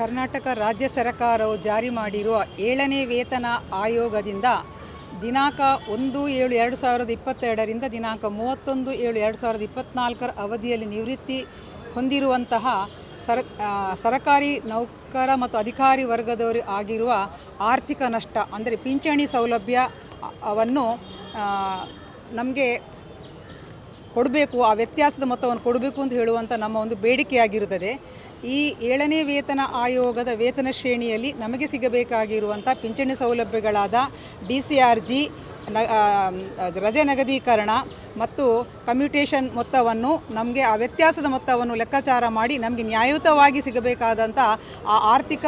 ಕರ್ನಾಟಕ ರಾಜ್ಯ ಸರ್ಕಾರವು ಜಾರಿ ಮಾಡಿರುವ ಏಳನೇ ವೇತನ ಆಯೋಗದಿಂದ ದಿನಾಂಕ ಒಂದು ಏಳು ಎರಡು ಸಾವಿರದ ಇಪ್ಪತ್ತೆರಡರಿಂದ ದಿನಾಂಕ ಮೂವತ್ತೊಂದು ಏಳು ಎರಡು ಸಾವಿರದ ಇಪ್ಪತ್ತ್ನಾಲ್ಕರ ಅವಧಿಯಲ್ಲಿ ನಿವೃತ್ತಿ ಹೊಂದಿರುವಂತಹ ಸರ ಸರಕಾರಿ ನೌಕರ ಮತ್ತು ಅಧಿಕಾರಿ ವರ್ಗದವರು ಆಗಿರುವ ಆರ್ಥಿಕ ನಷ್ಟ, ಅಂದರೆ ಪಿಂಚಣಿ ಸೌಲಭ್ಯವನ್ನು ನಮಗೆ ಕೊಡಬೇಕು, ಆ ವ್ಯತ್ಯಾಸದ ಮೊತ್ತವನ್ನು ಕೊಡಬೇಕು ಅಂತ ಹೇಳುವಂಥ ನಮ್ಮ ಒಂದು ಬೇಡಿಕೆಯಾಗಿರುತ್ತದೆ. ಈ ಏಳನೇ ವೇತನ ಆಯೋಗದ ವೇತನ ಶ್ರೇಣಿಯಲ್ಲಿ ನಮಗೆ ಸಿಗಬೇಕಾಗಿರುವಂಥ ಪಿಂಚಣಿ ಸೌಲಭ್ಯಗಳಾದ ಡಿ ಸಿ ಆರ್ ಜಿ, ನ ರಜೆ ನಗದೀಕರಣ ಮತ್ತು ಕಮ್ಯುಟೇಷನ್ ಮೊತ್ತವನ್ನು ನಮಗೆ ಆ ವ್ಯತ್ಯಾಸದ ಮೊತ್ತವನ್ನು ಲೆಕ್ಕಾಚಾರ ಮಾಡಿ ನಮಗೆ ನ್ಯಾಯಯುತವಾಗಿ ಸಿಗಬೇಕಾದಂಥ ಆ ಆರ್ಥಿಕ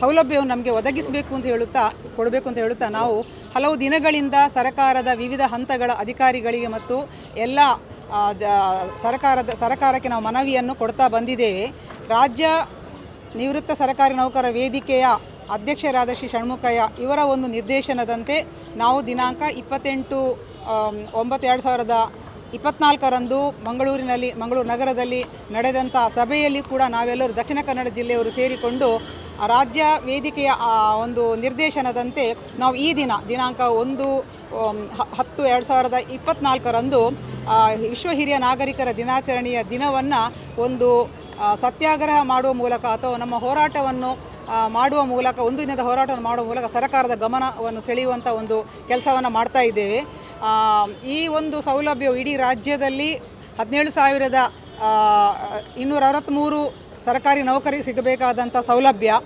ಸೌಲಭ್ಯವನ್ನು ನಮಗೆ ಒದಗಿಸಬೇಕು ಅಂತ ಹೇಳುತ್ತಾ, ಕೊಡಬೇಕು ಅಂತ ಹೇಳುತ್ತಾ, ನಾವು ಹಲವು ದಿನಗಳಿಂದ ಸರ್ಕಾರದ ವಿವಿಧ ಹಂತಗಳ ಅಧಿಕಾರಿಗಳಿಗೆ ಮತ್ತು ಎಲ್ಲ ಜ, ಸರ್ಕಾರದ, ಸರ್ಕಾರಕ್ಕೆ ನಾವು ಮನವಿಯನ್ನು ಕೊಡ್ತಾ ಬಂದಿದ್ದೇವೆ. ರಾಜ್ಯ ನಿವೃತ್ತ ಸರ್ಕಾರಿ ನೌಕರ ವೇದಿಕೆಯ ಅಧ್ಯಕ್ಷರಾದ ಶ್ರೀ ಷಣ್ಮುಖಯ್ಯ ಇವರ ಒಂದು ನಿರ್ದೇಶನದಂತೆ ನಾವು ದಿನಾಂಕ ಇಪ್ಪತ್ತೆಂಟು ಒಂಬತ್ತು, ಎರಡು ಸಾವಿರದ ಇಪ್ಪತ್ನಾಲ್ಕರಂದು ಮಂಗಳೂರಿನಲ್ಲಿ, ಮಂಗಳೂರು ನಗರದಲ್ಲಿ ನಡೆದಂಥ ಸಭೆಯಲ್ಲಿ ಕೂಡ ನಾವೆಲ್ಲರೂ ದಕ್ಷಿಣ ಕನ್ನಡ ಜಿಲ್ಲೆಯವರು ಸೇರಿಕೊಂಡು ರಾಜ್ಯ ವೇದಿಕೆಯ ಒಂದು ನಿರ್ದೇಶನದಂತೆ ನಾವು ಈ ದಿನ, ದಿನಾಂಕ ಒಂದು ಹತ್ತು ಎರಡು ಸಾವಿರದ ಇಪ್ಪತ್ನಾಲ್ಕರಂದು ವಿಶ್ವ ಹಿರಿಯ ನಾಗರಿಕರ ದಿನಾಚರಣೆಯ ದಿನವನ್ನು ಒಂದು ಸತ್ಯಾಗ್ರಹ ಮಾಡುವ ಮೂಲಕ ಅಥವಾ ನಮ್ಮ ಹೋರಾಟವನ್ನು ಮಾಡುವ ಮೂಲಕ, ಒಂದು ದಿನದ ಹೋರಾಟವನ್ನು ಮಾಡುವ ಮೂಲಕ ಸರ್ಕಾರದ ಗಮನವನ್ನು ಸೆಳೆಯುವಂಥ ಒಂದು ಕೆಲಸವನ್ನು ಮಾಡ್ತಾ ಇದ್ದೇವೆ. ಈ ಒಂದು ಸೌಲಭ್ಯವು ಇಡೀ ರಾಜ್ಯದಲ್ಲಿ ಹದಿನೇಳು ಸಾವಿರದ ಇನ್ನೂರ ಅರವತ್ತ್ಮೂರು ಸರ್ಕಾರಿ ನೌಕರಿಗೆ ಸಿಗಬೇಕಾದಂಥ ಸೌಲಭ್ಯ.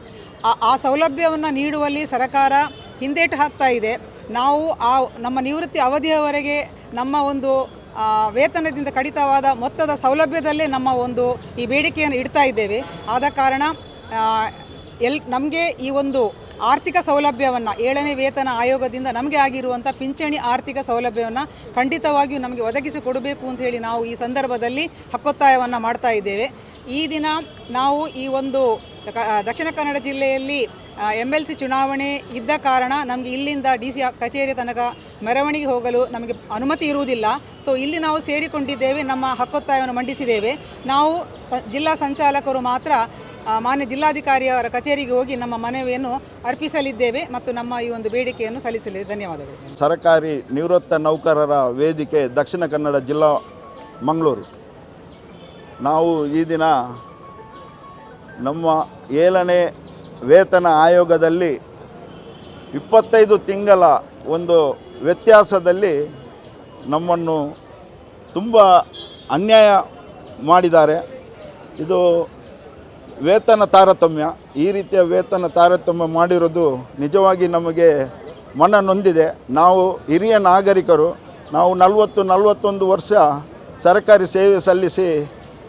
ಆ- ಸೌಲಭ್ಯವನ್ನು ನೀಡುವಲ್ಲಿ ಸರ್ಕಾರ ಹಿಂದೇಟು ಹಾಕ್ತಾ ಇದೆ. ನಾವು ಆ, ನಮ್ಮ ನಿವೃತ್ತಿ ಅವಧಿಯವರೆಗೆ ನಮ್ಮ ಒಂದು ವೇತನದಿಂದ ಕಡಿತವಾದ ಮೊತ್ತದ ಸೌಲಭ್ಯದಲ್ಲೇ ನಮ್ಮ ಒಂದು ಈ ಬೇಡಿಕೆಯನ್ನು ಇಡ್ತಾ ಇದ್ದೇವೆ. ಆದ ಕಾರಣ ಎಲ್ ನಮಗೆ ಈ ಒಂದು ಆರ್ಥಿಕ ಸೌಲಭ್ಯವನ್ನು ಏಳನೇ ವೇತನ ಆಯೋಗದಿಂದ ನಮಗೆ ಆಗಿರುವಂಥ ಪಿಂಚಣಿ ಆರ್ಥಿಕ ಸೌಲಭ್ಯವನ್ನು ಖಂಡಿತವಾಗಿಯೂ ನಮಗೆ ಒದಗಿಸಿ ಕೊಡಬೇಕು ಅಂತ ಹೇಳಿ ನಾವು ಈ ಸಂದರ್ಭದಲ್ಲಿ ಹಕ್ಕೊತ್ತಾಯವನ್ನು ಮಾಡ್ತಾ ಇದ್ದೇವೆ. ಈ ದಿನ ನಾವು ಈ ಒಂದು ದಕ್ಷಿಣ ಕನ್ನಡ ಜಿಲ್ಲೆಯಲ್ಲಿ ಎಂ ಎಲ್ ಸಿ ಚುನಾವಣೆ ಇದ್ದ ಕಾರಣ ನಮಗೆ ಇಲ್ಲಿಂದ ಡಿ ಸಿ ಕಚೇರಿ ತನಕ ಮೆರವಣಿಗೆ ಹೋಗಲು ನಮಗೆ ಅನುಮತಿ ಇರುವುದಿಲ್ಲ. ಸೊ ಇಲ್ಲಿ ನಾವು ಸೇರಿಕೊಂಡಿದ್ದೇವೆ, ನಮ್ಮ ಹಕ್ಕೊತ್ತಾಯವನ್ನು ಮಂಡಿಸಿದ್ದೇವೆ. ನಾವು ಸ, ಜಿಲ್ಲಾ ಸಂಚಾಲಕರು ಮಾತ್ರ ಮಾನ್ಯ ಜಿಲ್ಲಾಧಿಕಾರಿಯವರ ಕಚೇರಿಗೆ ಹೋಗಿ ನಮ್ಮ ಮನವಿಯನ್ನು ಅರ್ಪಿಸಲಿದ್ದೇವೆ ಮತ್ತು ನಮ್ಮ ಈ ಒಂದು ಬೇಡಿಕೆಯನ್ನು ಸಲ್ಲಿಸಲು ಧನ್ಯವಾದಗಳು. ಸರ್ಕಾರಿ ನಿವೃತ್ತ ನೌಕರರ ವೇದಿಕೆ ದಕ್ಷಿಣ ಕನ್ನಡ ಜಿಲ್ಲಾ ಮಂಗಳೂರು. ನಾವು ಈ ದಿನ ನಮ್ಮ ಏಳನೇ ವೇತನ ಆಯೋಗದಲ್ಲಿ ಇಪ್ಪತ್ತೈದು ತಿಂಗಳ ಒಂದು ವ್ಯತ್ಯಾಸದಲ್ಲಿ ನಮ್ಮನ್ನು ತುಂಬ ಅನ್ಯಾಯ ಮಾಡಿದ್ದಾರೆ. ಇದು ವೇತನ ತಾರತಮ್ಯ. ಈ ರೀತಿಯ ವೇತನ ತಾರತಮ್ಯ ಮಾಡಿರೋದು ನಿಜವಾಗಿ ನಮಗೆ ಮನ ನೊಂದಿದೆ. ನಾವು ಹಿರಿಯ ನಾಗರಿಕರು, ನಾವು ನಲವತ್ತು ನಲವತ್ತೊಂದು ವರ್ಷ ಸರ್ಕಾರಿ ಸೇವೆ ಸಲ್ಲಿಸಿ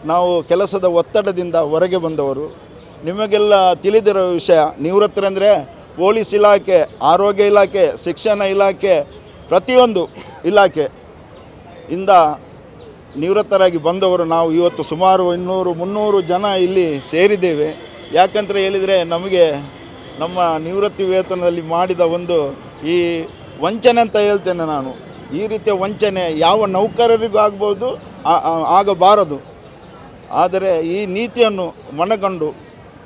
ನಾವು ಕೆಲಸದ ಒತ್ತಡದಿಂದ ಹೊರಗೆ ಬಂದವರು. ನಿಮಗೆಲ್ಲ ತಿಳಿದಿರೋ ವಿಷಯ ನಿವೃತ್ತರೆಂದರೆ ಪೊಲೀಸ್ ಇಲಾಖೆ, ಆರೋಗ್ಯ ಇಲಾಖೆ, ಶಿಕ್ಷಣ ಇಲಾಖೆ, ಪ್ರತಿಯೊಂದು ಇಲಾಖೆ ಇಂದ ನಿವೃತ್ತರಾಗಿ ಬಂದವರು ನಾವು ಇವತ್ತು ಸುಮಾರು ಇನ್ನೂರು, ಮುನ್ನೂರು ಜನ ಇಲ್ಲಿ ಸೇರಿದ್ದೇವೆ. ಯಾಕಂತ ಹೇಳಿದರೆ ನಮಗೆ ನಮ್ಮ ನಿವೃತ್ತಿ ವೇತನದಲ್ಲಿ ಮಾಡಿದ ಒಂದು ಈ ವಂಚನೆ ಅಂತ ಹೇಳ್ತೇನೆ ನಾನು. ಈ ರೀತಿಯ ವಂಚನೆ ಯಾವ ನೌಕರರಿಗೂ ಆಗ್ಬೋದು ಆಗಬಾರದು. ಆದರೆ ಈ ನೀತಿಯನ್ನು ಮನಗಂಡು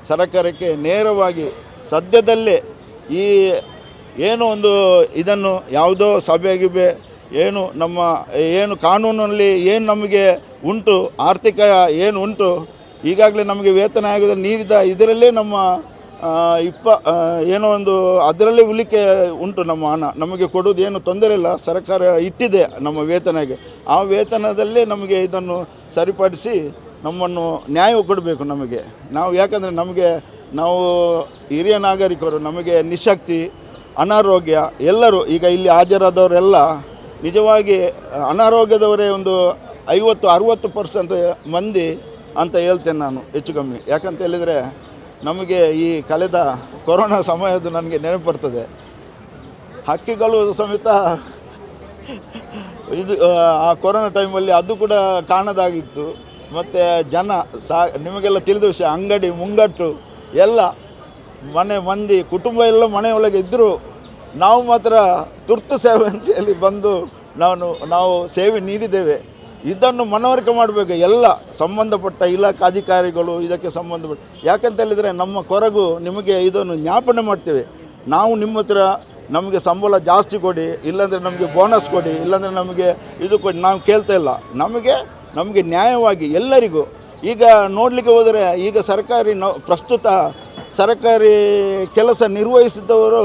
ಸರ್ಕಾರಕ್ಕೆ ನೇರವಾಗಿ ಸದ್ಯದಲ್ಲೇ ಈ ಏನು ಒಂದು ಇದನ್ನು ಯಾವುದೋ ಸಭೆಗಿಬೆ ಏನು ನಮ್ಮ, ಏನು ಕಾನೂನಲ್ಲಿ ಏನು ನಮಗೆ ಉಂಟು, ಆರ್ಥಿಕ ಏನು ಉಂಟು, ಈಗಾಗಲೇ ನಮಗೆ ವೇತನ ಆಗಿದೆ ನೀಡಿದ ಇದರಲ್ಲೇ ನಮ್ಮ ಇಪ್ಪ ಏನೋ ಒಂದು ಅದರಲ್ಲೇ ಉಳಿಕೆ ಉಂಟು ನಮ್ಮ ಹಣ. ನಮಗೆ ಕೊಡೋದು ಏನು ತೊಂದರೆ ಇಲ್ಲ, ಸರ್ಕಾರ ಇಟ್ಟಿದೆ ನಮ್ಮ ವೇತನಗೆ. ಆ ವೇತನದಲ್ಲೇ ನಮಗೆ ಇದನ್ನು ಸರಿಪಡಿಸಿ ನಮ್ಮನ್ನು ನ್ಯಾಯ ಕೊಡಬೇಕು ನಮಗೆ. ನಾವು ಯಾಕಂದರೆ ನಮಗೆ ನಾವು ಹಿರಿಯ ನಾಗರಿಕರು ನಮಗೆ ನಿಶಕ್ತಿ ಅನಾರೋಗ್ಯ ಎಲ್ಲರೂ ಈಗ ಇಲ್ಲಿ ಹಾಜರಾದವರೆಲ್ಲ ನಿಜವಾಗಿ ಅನಾರೋಗ್ಯದವರೇ ಒಂದು ಐವತ್ತು ಅರುವತ್ತು ಪರ್ಸೆಂಟ್ ಮಂದಿ ಅಂತ ಹೇಳ್ತೇನೆ ನಾನು ಹೆಚ್ಚು ಕಮ್ಮಿ. ಯಾಕಂತ ಹೇಳಿದರೆ ನಮಗೆ ಈ ಕಳೆದ ಕೊರೋನಾ ಸಮಯದ್ದು ನನಗೆ ನೆನಪು ಬರ್ತದೆ. ಹಕ್ಕಿಗಳು ಸಮೇತ ಇದು ಆ, ಕೊರೋನಾ ಟೈಮಲ್ಲಿ ಅದು ಕೂಡ ಕಾಣದಾಗಿತ್ತು. ಮತ್ತು ಜನ ಸಾ ನಿಮಗೆಲ್ಲ ತಿಳಿದ ವಿಷಯ, ಅಂಗಡಿ, ಮುಂಗಟ್ಟು ಎಲ್ಲ ಮನೆ ಮಂದಿ, ಕುಟುಂಬ ಎಲ್ಲ ಮನೆಯೊಳಗೆ ಇದ್ದರು ನಾವು ಮಾತ್ರ ತುರ್ತು ಸೇವೆ ಅಂತೇಳಿ ಬಂದು ನಾನು, ನಾವು ಸೇವೆ ನೀಡಿದ್ದೇವೆ. ಇದನ್ನು ಮನವರಿಕೆ ಮಾಡಬೇಕು. ಎಲ್ಲ ಸಂಬಂಧಪಟ್ಟ ಇಲಾಖಾ ಅಧಿಕಾರಿಗಳು ಇದಕ್ಕೆ ಸಂಬಂಧಪಟ್ಟ ಯಾಕಂತ ಹೇಳಿದರೆ ನಮ್ಮ ಕೊರಗು ನಿಮಗೆ ಇದನ್ನು ಜ್ಞಾಪನೆ ಮಾಡ್ತೇವೆ. ನಾವು ನಿಮ್ಮ ಹತ್ರ ನಮಗೆ ಸಂಬಳ ಜಾಸ್ತಿ ಕೊಡಿ, ಇಲ್ಲಾಂದರೆ ನಮಗೆ ಬೋನಸ್ ಕೊಡಿ, ಇಲ್ಲಾಂದರೆ ನಮಗೆ ಇದು ಕೊಡಿ, ನಾವು ಕೇಳ್ತಾ ಇಲ್ಲ. ನಮಗೆ ನಮಗೆ ನ್ಯಾಯವಾಗಿ ಎಲ್ಲರಿಗೂ ಈಗ ನೋಡಲಿಕ್ಕೆ ಹೋದರೆ ಈಗ ಸರ್ಕಾರಿ ನೌ ಪ್ರಸ್ತುತ ಸರ್ಕಾರಿ ಕೆಲಸ ನಿರ್ವಹಿಸಿದವರು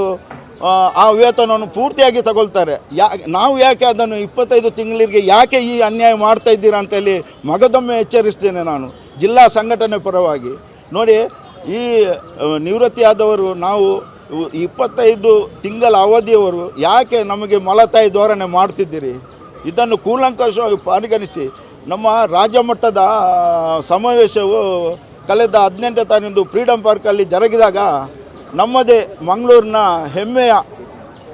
ಆ, ವೇತನವನ್ನು ಪೂರ್ತಿಯಾಗಿ ತಗೊಳ್ತಾರೆ. ಯಾ ನಾವು ಯಾಕೆ ಅದನ್ನು ಇಪ್ಪತ್ತೈದು ತಿಂಗಳಿಗೆ ಯಾಕೆ ಈ ಅನ್ಯಾಯ ಮಾಡ್ತಾ ಇದ್ದೀರಾ ಅಂತೇಳಿ ಮಗದೊಮ್ಮೆ ಎಚ್ಚರಿಸ್ತೇನೆ ನಾನು ಜಿಲ್ಲಾ ಸಂಘಟನೆ ಪರವಾಗಿ. ನೋಡಿ ಈ ನಿವೃತ್ತಿಯಾದವರು ನಾವು ಇಪ್ಪತ್ತೈದು ತಿಂಗಳ ಅವಧಿಯವರು ಯಾಕೆ ನಮಗೆ ಮಲತಾಯಿ ಧೋರಣೆ ಮಾಡ್ತಿದ್ದೀರಿ? ಇದನ್ನು ಕೂಲಂಕಷವಾಗಿ ಪರಿಗಣಿಸಿ. ನಮ್ಮ ರಾಜ್ಯ ಮಟ್ಟದ ಸಮಾವೇಶವು ಕಳೆದ ಹದಿನೆಂಟನೇ ತಾರೀಕು ಫ್ರೀಡಮ್ ಪಾರ್ಕಲ್ಲಿ ಜರುಗಿದಾಗ ನಮ್ಮದೇ ಮಂಗಳೂರಿನ ಹೆಮ್ಮೆಯ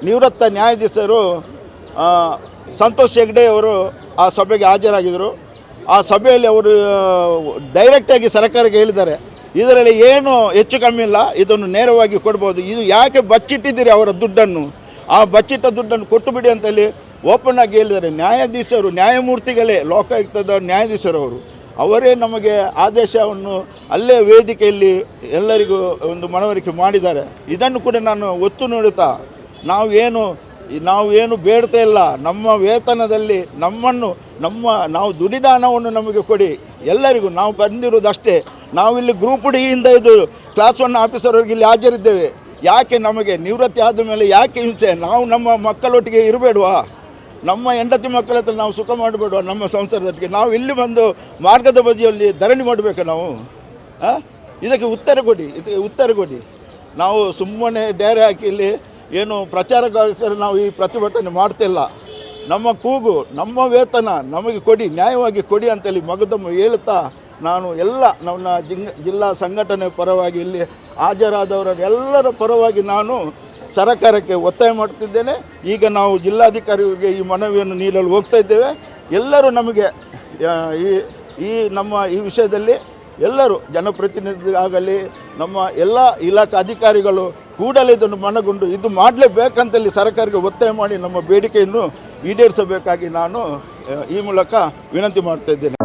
ನಿವೃತ್ತ ನ್ಯಾಯಾಧೀಶರು ಸಂತೋಷ್ ಹೆಗ್ಡೆ ಅವರು ಆ ಸಭೆಗೆ ಹಾಜರಾಗಿದ್ದರು. ಆ ಸಭೆಯಲ್ಲಿ ಅವರು ಡೈರೆಕ್ಟಾಗಿ ಸರ್ಕಾರಕ್ಕೆ ಹೇಳಿದ್ದಾರೆ. ಇದರಲ್ಲಿ ಏನು ಹೆಚ್ಚು ಕಮ್ಮಿ ಇಲ್ಲ, ಇದನ್ನು ನೇರವಾಗಿ ಕೊಡ್ಬೋದು. ಇದು ಯಾಕೆ ಬಚ್ಚಿಟ್ಟಿದ್ದೀರಿ ಅವರ ದುಡ್ಡನ್ನು? ಆ ಬಚ್ಚಿಟ್ಟ ದುಡ್ಡನ್ನು ಕೊಟ್ಟು ಬಿಡಿ ಅಂತೇಳಿ ಓಪನ್ ಆಗಿ ಹೇಳಿದ್ದಾರೆ ನ್ಯಾಯಾಧೀಶರು, ನ್ಯಾಯಮೂರ್ತಿಗಳೇ, ಲೋಕಾಯುಕ್ತದ ನ್ಯಾಯಾಧೀಶರವರು, ಅವರೇ ನಮಗೆ ಆದೇಶವನ್ನು ಅಲ್ಲೇ ವೇದಿಕೆಯಲ್ಲಿ ಎಲ್ಲರಿಗೂ ಒಂದು ಮನವರಿಕೆ ಮಾಡಿದ್ದಾರೆ. ಇದನ್ನು ಕೂಡ ನಾನು ಒತ್ತು ನೀಡುತ್ತಾ, ನಾವು ಏನು ನಾವು ಏನು ಬೇಡ್ತಾ ಇಲ್ಲ, ನಮ್ಮ ವೇತನದಲ್ಲಿ ನಮ್ಮನ್ನು, ನಮ್ಮ, ನಾವು ದುಡಿದ ನಮಗೆ ಕೊಡಿ, ಎಲ್ಲರಿಗೂ ನಾವು ಬಂದಿರುವುದಷ್ಟೇ. ನಾವು ಇಲ್ಲಿ ಗ್ರೂಪ್ ಡಿಯಿಂದ ಇದು ಕ್ಲಾಸ್ ಒನ್ ಆಫೀಸರ್ವರೆಗೆ ಇಲ್ಲಿ ಹಾಜರಿದ್ದೇವೆ. ಯಾಕೆ ನಮಗೆ ನಿವೃತ್ತಿ ಆದ ಮೇಲೆ ಯಾಕೆ ಹಿಂಸೆ? ನಾವು ನಮ್ಮ ಮಕ್ಕಳೊಟ್ಟಿಗೆ ಇರಬೇಡವಾ? ನಮ್ಮ ಹೆಂಡತಿ ಮಕ್ಕಳ ಹತ್ರ ನಾವು ಸುಖ ಮಾಡಿಬಿಡುವ ನಮ್ಮ ಸಂಸಾರದಕ್ಕೆ ನಾವು ಇಲ್ಲಿ ಬಂದು ಮಾರ್ಗದ ಬದಿಯಲ್ಲಿ ಧರಣಿ ಮಾಡಬೇಕು ನಾವು? ಇದಕ್ಕೆ ಉತ್ತರ ಕೊಡಿ ಇದಕ್ಕೆ ಉತ್ತರ ಕೊಡಿ. ನಾವು ಸುಮ್ಮನೆ ಡೇರೆ ಹಾಕಿ ಇಲ್ಲಿ ಏನು ಪ್ರಚಾರಕ್ಕೋಸ್ಕರ ನಾವು ಈ ಪ್ರತಿಭಟನೆ ಮಾಡ್ತಿಲ್ಲ. ನಮ್ಮ ಕೂಗು, ನಮ್ಮ ವೇತನ ನಮಗೆ ಕೊಡಿ, ನ್ಯಾಯವಾಗಿ ಕೊಡಿ ಅಂತೇಳಿ ಮಗದಮ್ಮ ಹೇಳುತ್ತಾ ನಾನು ಎಲ್ಲ ನನ್ನ ಜಿಂಗ್ ಜಿಲ್ಲಾ ಸಂಘಟನೆ ಪರವಾಗಿ ಇಲ್ಲಿ ಹಾಜರಾದವರ ಎಲ್ಲರ ಪರವಾಗಿ ನಾನು ಸರಕಾರಕ್ಕೆ ಒತ್ತಾಯ ಮಾಡ್ತಿದ್ದೇನೆ. ಈಗ ನಾವು ಜಿಲ್ಲಾಧಿಕಾರಿಗಳಿಗೆ ಈ ಮನವಿಯನ್ನು ನೀಡಲು ಹೋಗ್ತಾ ಇದ್ದೇವೆ. ಎಲ್ಲರೂ ನಮಗೆ ಈ ಈ ನಮ್ಮ, ಈ ವಿಷಯದಲ್ಲಿ ಎಲ್ಲರೂ ಜನಪ್ರತಿನಿಧಿಗಾಗಲಿ ನಮ್ಮ ಎಲ್ಲ ಇಲಾಖಾ ಅಧಿಕಾರಿಗಳು ಕೂಡಲೇ ಇದನ್ನು ಮನಗೊಂಡು ಇದು ಮಾಡಲೇಬೇಕಂತಲ್ಲಿ ಸರ್ಕಾರಕ್ಕೆ ಒತ್ತಾಯ ಮಾಡಿ ನಮ್ಮ ಬೇಡಿಕೆಯನ್ನು ಈಡೇರಿಸಬೇಕಾಗಿ ನಾನು ಈ ಮೂಲಕ ವಿನಂತಿ ಮಾಡ್ತಾ ಇದ್ದೇನೆ.